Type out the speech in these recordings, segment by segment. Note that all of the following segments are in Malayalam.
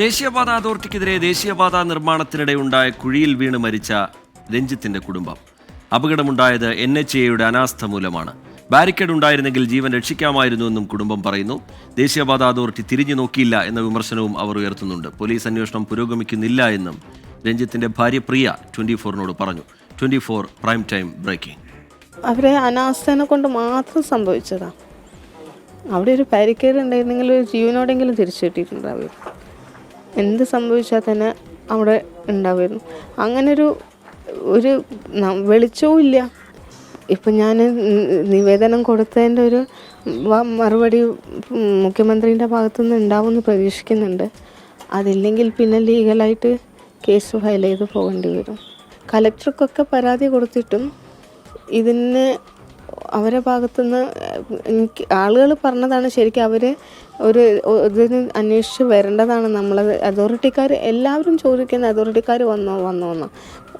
ദേശീയപാത അതോറിറ്റിക്കെതിരെ ദേശീയപാത നിർമ്മാണത്തിനിടെ ഉണ്ടായ കുഴിയിൽ വീണ് മരിച്ച രഞ്ജിത്തിന്റെ കുടുംബം. അപകടമുണ്ടായത് എൻ എച്ച് എയുടെ അനാസ്ഥ മൂലമാണ്. ബാരിക്കേഡ് ഉണ്ടായിരുന്നെങ്കിൽ ജീവൻ രക്ഷിക്കാമായിരുന്നു എന്നും കുടുംബം പറയുന്നു. ദേശീയപാത അതോറിറ്റി തിരിഞ്ഞു നോക്കിയില്ല എന്ന വിമർശനവും അവർ ഉയർത്തുന്നുണ്ട്. പോലീസ് അന്വേഷണം പുരോഗമിക്കുന്നില്ല എന്നും രഞ്ജിത്തിന്റെ ഭാര്യ പ്രിയ ട്വന്റി ഫോറിനോട് പറഞ്ഞു. Twenty four prime time breaking. അവരെ അനാസ്ഥനെ കൊണ്ട് മാത്രം സംഭവിച്ചതാ. അവിടെ ഒരു പാരിക്കേഡ് ഉണ്ടായിരുന്നെങ്കിൽ ഒരു ജീവനോടെങ്കിലും തിരിച്ചു കിട്ടിയിട്ടുണ്ടാവും എന്ത് സംഭവിച്ചാൽ തന്നെ അവിടെ ഉണ്ടാവുമായിരുന്നു. അങ്ങനൊരു ഒരു വെളിച്ചവും ഇല്ല. ഇപ്പം ഞാൻ നിവേദനം കൊടുത്തതിന്റെ ഒരു മറുപടി മുഖ്യമന്ത്രിന്റെ ഭാഗത്തുനിന്ന് ഉണ്ടാവുമെന്ന് പ്രതീക്ഷിക്കുന്നുണ്ട്. അതില്ലെങ്കിൽ പിന്നെ ലീഗലായിട്ട് കേസ് ഫയൽ ചെയ്ത് പോകേണ്ടി വരും. കലക്ടർക്കൊക്കെ പരാതി കൊടുത്തിട്ടും ഇതിന് അവരെ ഭാഗത്തുനിന്ന് എനിക്ക് ആളുകൾ പറഞ്ഞതാണ് ശരിക്കും അവർ ഒരു ഇതിന് അന്വേഷിച്ച് വരേണ്ടതാണ് നമ്മൾ അതോറിറ്റിക്കാർ എല്ലാവരും ചോദിക്കുന്ന അതോറിറ്റിക്കാർ വന്നോ വന്നോ എന്നോ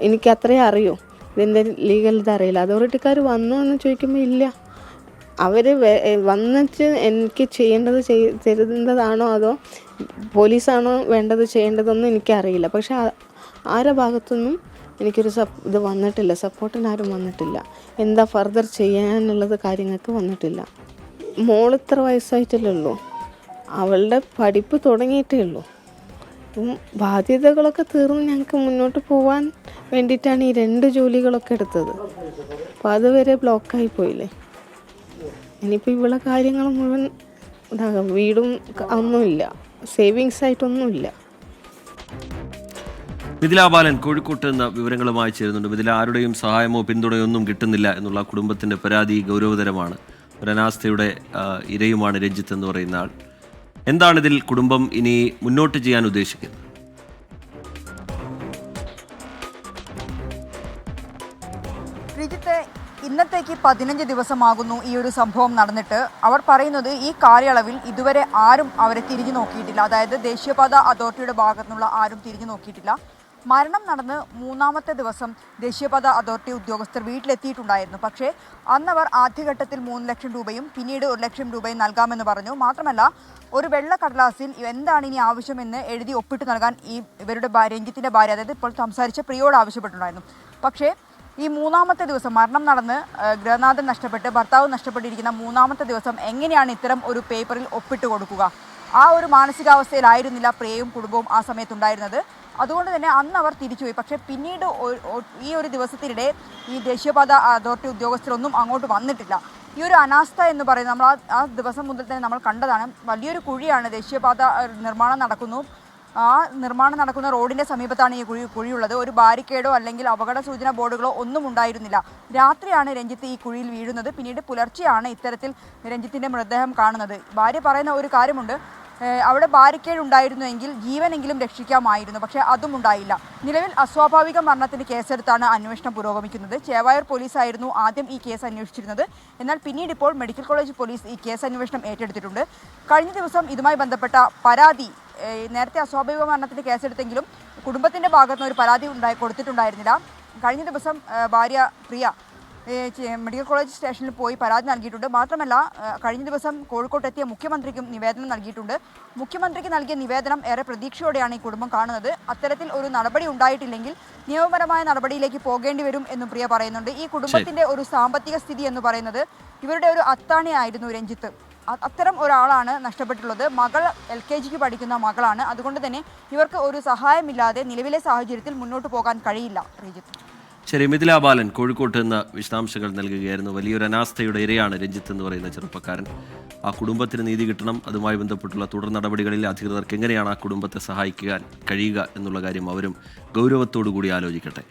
എനിക്ക് അത്രയും അറിയൂ. ഇതിന്റെ ലീഗൽ ഇത് അറിയില്ല. അതോറിറ്റിക്കാർ വന്നോ എന്ന് ചോദിക്കുമ്പോൾ ഇല്ല. അവർ വന്നിട്ട് എനിക്ക് ചെയ്യേണ്ടത് ചെയ് തരുന്നതാണോ അതോ പോലീസാണോ വേണ്ടത് ചെയ്യേണ്ടതെന്നും എനിക്കറിയില്ല. പക്ഷെ ആരുടെ ഭാഗത്തുനിന്നും എനിക്കൊരു സപ് ഇത് വന്നിട്ടില്ല. സപ്പോർട്ടിന് ആരും വന്നിട്ടില്ല. എന്താ ഫർദർ ചെയ്യാനുള്ളത് കാര്യങ്ങൾക്ക് വന്നിട്ടില്ല. മോൾ ഇത്ര വയസ്സായിട്ടല്ലേ ഉള്ളൂ. അവളുടെ പഠിപ്പ് തുടങ്ങിയിട്ടേ ഉള്ളൂ. അപ്പം ബാധ്യതകളൊക്കെ തീർന്ന് ഞങ്ങൾക്ക് മുന്നോട്ട് പോകാൻ വേണ്ടിയിട്ടാണ് ഈ രണ്ട് ജോലികളൊക്കെ എടുത്തത്. അപ്പോൾ അതുവരെ ബ്ലോക്കായി പോയില്ലേ? ഇനിയിപ്പോൾ ഇവിടെ കാര്യങ്ങൾ മുഴുവൻ ഇതാകാം വീടും ഒന്നുമില്ല. സേവിങ്സ് ആയിട്ടൊന്നുമില്ല മിഥില ബാലൻ കോഴിക്കോട്ട് നിന്ന് വിവരങ്ങളുമായി ചേരുന്നുണ്ട്. മിഥില ആരുടെയും സഹായമോ പിന്തുണയോ ഒന്നും കിട്ടുന്നില്ല എന്നുള്ള കുടുംബത്തിന്റെ പരാതി ഗൗരവതരമാണ്. ഒരു അനാസ്ഥയുടെ ഇരയുമാണ് രഞ്ജിത്ത് എന്ന് പറയുന്ന ആൾ. എന്താണ് ഇതിൽ കുടുംബം ഇനി മുന്നോട്ട് ചെയ്യാൻ ഉദ്ദേശിക്കുന്നത്? ഇന്നത്തേക്ക് പതിനഞ്ച് ദിവസമാകുന്നു ഈ ഒരു സംഭവം നടന്നിട്ട്. അവർ പറയുന്നത് ഈ കാലയളവിൽ ഇതുവരെ ആരും അവരെ തിരിഞ്ഞു നോക്കിയിട്ടില്ല. അതായത് ദേശീയപാത അതോറിറ്റിയുടെ ഭാഗത്തുനിന്നുള്ള ആരും തിരിഞ്ഞു നോക്കിയിട്ടില്ല. മരണം നടന്ന് മൂന്നാമത്തെ ദിവസം ദേശീയപാത അതോറിറ്റി ഉദ്യോഗസ്ഥർ വീട്ടിലെത്തിയിട്ടുണ്ടായിരുന്നു. പക്ഷേ അന്നവർ ആദ്യഘട്ടത്തിൽ മൂന്ന് ലക്ഷം രൂപയും പിന്നീട് ഒരു ലക്ഷം രൂപയും നൽകാമെന്ന് പറഞ്ഞു. മാത്രമല്ല ഒരു വെള്ള കടലാസിൽ എന്താണ് ഇനി ആവശ്യമെന്ന് എഴുതി ഒപ്പിട്ട് നൽകാൻ ഈ ഇവരുടെ രഞ്ജിത്തിന്റെ ഭാര്യ അതായത് ഇപ്പോൾ സംസാരിച്ച പ്രിയോട് ആവശ്യപ്പെട്ടിട്ടുണ്ടായിരുന്നു. പക്ഷേ ഈ മൂന്നാമത്തെ ദിവസം മരണം നടന്ന് ഗൃഹനാഥൻ നഷ്ടപ്പെട്ട് ഭർത്താവ് നഷ്ടപ്പെട്ടിരിക്കുന്ന മൂന്നാമത്തെ ദിവസം എങ്ങനെയാണ് ഇത്തരം ഒരു പേപ്പറിൽ ഒപ്പിട്ട് കൊടുക്കുക? ആ ഒരു മാനസികാവസ്ഥയിലായിരുന്നില്ല പ്രിയയും കുടുംബവും ആ സമയത്തുണ്ടായിരുന്നത്. അതുകൊണ്ട് തന്നെ അന്ന് അവർ തിരിച്ചുപോയി. പക്ഷേ പിന്നീട് ഈ ഒരു ദിവസത്തിനിടെ ഈ ദേശീയപാത അതോറിറ്റി ഉദ്യോഗസ്ഥരൊന്നും അങ്ങോട്ട് വന്നിട്ടില്ല. ഈ ഒരു അനാസ്ഥ എന്ന് പറയുന്നത് നമ്മൾ ആ ആ ദിവസം മുതൽ തന്നെ നമ്മൾ കണ്ടതാണ്. വലിയൊരു കുഴിയാണ് ദേശീയപാത നിർമ്മാണം നടക്കുന്നു. ആ നിർമ്മാണം നടക്കുന്ന റോഡിന്റെ സമീപത്താണ് ഈ കുഴി കുഴിയുള്ളത്. ഒരു ബാരിക്കേഡോ അല്ലെങ്കിൽ അപകട സൂചന ബോർഡുകളോ ഒന്നും ഉണ്ടായിരുന്നില്ല. രാത്രിയാണ് രഞ്ജിത്ത് ഈ കുഴിയിൽ വീഴുന്നത്. പിന്നീട് പുലർച്ചെയാണ് ഇത്തരത്തിൽ രഞ്ജിത്തിന്റെ മൃതദേഹം കാണുന്നത്. ഭാര്യ പറയുന്ന ഒരു കാര്യമുണ്ട്. അവിടെ ബാരിക്കേഡ് ഉണ്ടായിരുന്നുവെങ്കിൽ ജീവനെങ്കിലും രക്ഷിക്കാമായിരുന്നു. പക്ഷേ അതും ഉണ്ടായില്ല. നിലവിൽ അസ്വാഭാവിക മരണത്തിന് കേസെടുത്താണ് അന്വേഷണം പുരോഗമിക്കുന്നത്. ചേവായൂർ പോലീസായിരുന്നു ആദ്യം ഈ കേസ് അന്വേഷിച്ചിരുന്നത്. എന്നാൽ പിന്നീട് ഇപ്പോൾ മെഡിക്കൽ കോളേജ് പോലീസ് ഈ കേസ് അന്വേഷണം ഏറ്റെടുത്തിട്ടുണ്ട്. കഴിഞ്ഞ ദിവസം ഇതുമായി ബന്ധപ്പെട്ട പരാതി നേരത്തെ അസ്വാഭാവിക മരണത്തിന് കേസെടുത്തെങ്കിലും കുടുംബത്തിന്റെ ഭാഗത്തുനിന്ന് ഒരു പരാതി ഉണ്ടായി കൊടുത്തിട്ടുണ്ടായിരുന്നില്ല. കഴിഞ്ഞ ദിവസം ഭാര്യ പ്രിയ മെഡിക്കൽ കോളേജ് സ്റ്റേഷനിൽ പോയി പരാതി നൽകിയിട്ടുണ്ട്. മാത്രമല്ല കഴിഞ്ഞ ദിവസം കോഴിക്കോട്ടെത്തിയ മുഖ്യമന്ത്രിക്കും നിവേദനം നൽകിയിട്ടുണ്ട്. മുഖ്യമന്ത്രിക്ക് നൽകിയ നിവേദനം ഏറെ പ്രതീക്ഷയോടെയാണ് ഈ കുടുംബം കാണുന്നത്. അത്തരത്തിൽ ഒരു നടപടി ഉണ്ടായിട്ടില്ലെങ്കിൽ നിയമപരമായ നടപടിയിലേക്ക് പോകേണ്ടി വരും എന്നും പ്രിയ പറയുന്നുണ്ട്. ഈ കുടുംബത്തിന്റെ ഒരു സാമ്പത്തിക സ്ഥിതി എന്ന് പറയുന്നത് ഇവരുടെ ഒരു അത്താണിയായിരുന്നു രഞ്ജിത്ത്. അത്തരം ഒരാളാണ് നഷ്ടപ്പെട്ടിട്ടുള്ളത് മകൾ എൽ കെ ജിക്ക് പഠിക്കുന്ന മകളാണ്. അതുകൊണ്ട് തന്നെ ഇവർക്ക് ഒരു സഹായമില്ലാതെ നിലവിലെ സാഹചര്യത്തിൽ മുന്നോട്ട് പോകാൻ കഴിയില്ല ശ്രീജിത്ത് ശരി മിഥില ബാലൻ കോഴിക്കോട്ട് നിന്ന് വിശദാംശങ്ങൾ നൽകുകയായിരുന്നു. വലിയൊരു അനാസ്ഥയുടെ ഇരയാണ് രഞ്ജിത്ത് എന്ന് പറയുന്ന ചെറുപ്പക്കാരൻ. ആ കുടുംബത്തിന് നീതി കിട്ടണം അതുമായി ബന്ധപ്പെട്ടുള്ള തുടർ നടപടികളിൽ അധികൃതർക്ക് എങ്ങനെയാണ് ആ കുടുംബത്തെ സഹായിക്കാൻ കഴിയുക എന്നുള്ള കാര്യം അവരും ഗൗരവത്തോടു കൂടി ആലോചിക്കട്ടെ.